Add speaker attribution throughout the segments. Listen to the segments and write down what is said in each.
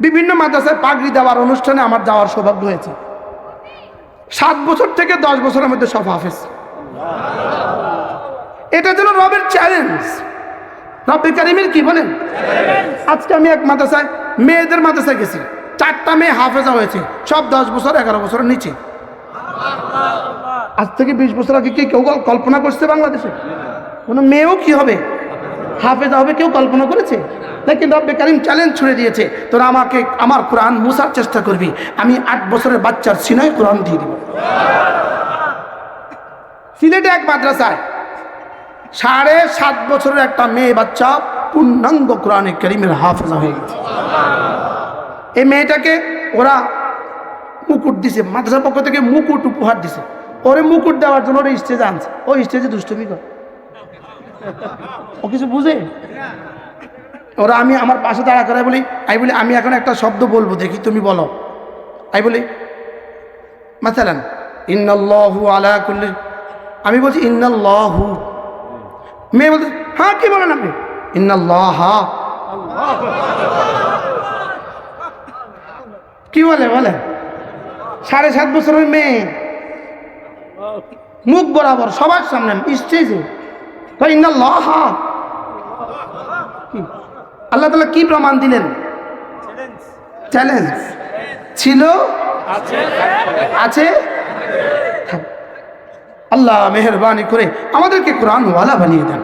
Speaker 1: বিভিন্ন মাদ্রাসায় পাগড়ি দেওয়ার অনুষ্ঠানে আমার যাওয়ার সৌভাগ্য হয়েছে। সাত বছর থেকে দশ বছরের মধ্যে সব হাফেজ। এটা যেন রবের চ্যালেঞ্জ রব্বে কারিমের কি বলেন? আজকে আমি এক মাদ্রাসায় মেয়েদের মাদ্রাসায় গেছি। চারটা মেয়ে হাফেজা হয়েছে। সব দশ বছর, এগারো বছরের নিচে। আজ থেকে বিশ বছর আগে কি কেউ কল- কল্পনা করছে বাংলাদেশে? কোনো মেয়েও কি হবে? হাফেজা হবে কেউ কল্পনা করেছে? লেকিন রব্বে কারিম চ্যালেঞ্জ ছুড়ে দিয়েছে। তোরা আমাকে, আমার কোরআন মুসার চেষ্টা করবি। আমি আট বছরের বাচ্চার সিনায় কোরআন দিয়ে দিব। সিলেটে এক মাদ্রাসায় সাড়ে সাত বছরের একটা মেয়ে বাচ্চা পূর্ণাঙ্গ কোরআনে করিমের হাফেজা হয়ে গেছে। এই মেয়েটাকে ওরা মুকুট দিছে, মাদ্রাসার পক্ষ থেকে মুকুট উপহার দিছে। ওরে মুকুট দেওয়ার জন্য ওরা স্টেজে আনছে। ও স্টেজে দুষ্টমি করে। ও কিছু বুঝে? ওরা আমি আমার পাশে দাঁড়া করে বলি, আমি বলি, আমি এখন একটা শব্দ বলব, দেখি তুমি বলো। আমি বলি মাথালান ইন্নাল্লাহু আলা কুল্লি, আমি বলছি, ইন্নাল্লাহু। মেয়ে বলতে হ্যাঁ কি বলেন আপনি? ইন্নাল্লাহ। কি বলে বলে? সাড়ে সাত বছরের মেয়ে। মুখ বরাবর, সবার সামনে, স্টেজে? আল্লাহ তালা কি প্রমাণ দিলেন? চ্যালেঞ্জ ছিল? আছে? আল্লাহ মেহরবানি করে আমাদেরকে কোরআনওয়ালা বানিয়ে দেন।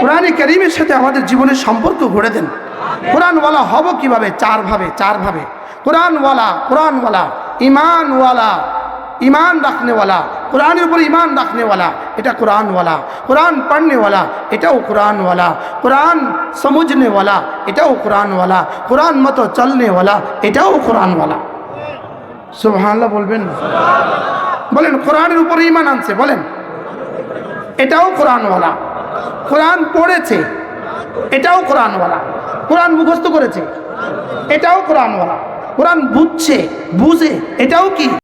Speaker 1: কোরআনে করিমের সাথে আমাদের জীবনের সম্পর্ক গড়ে দেন। কোরআনওয়ালা হব কীভাবে? চার ভাবে চার ভাবে কোরআনওয়ালা কোরআনওয়ালা, ইমানওয়ালা, ইমান রাখনেওয়ালা কোরআনের উপর ইমান রাখনেওয়ালা, এটা কোরআনওয়ালা। কোরআন পড়নেওয়ালা, এটাও কোরআনওয়ালা। কোরআন সমঝনেওয়ালা এটাও কোরআনওয়ালা। কোরআন মতো চলনেওয়ালা, এটাও কোরআনওয়ালা। সুবহানাল্লাহ বলবেন? না বলেন, কোরআনের উপর ইমান আনছে, বলেন। এটাও কোরআনওয়ালা। কোরআন পড়েছে, এটাও কোরআনওয়ালা। কোরআন মুখস্থ করেছে, এটাও কোরআনওয়ালা। কোরআন বুঝছে, বুঝে, এটাও কি?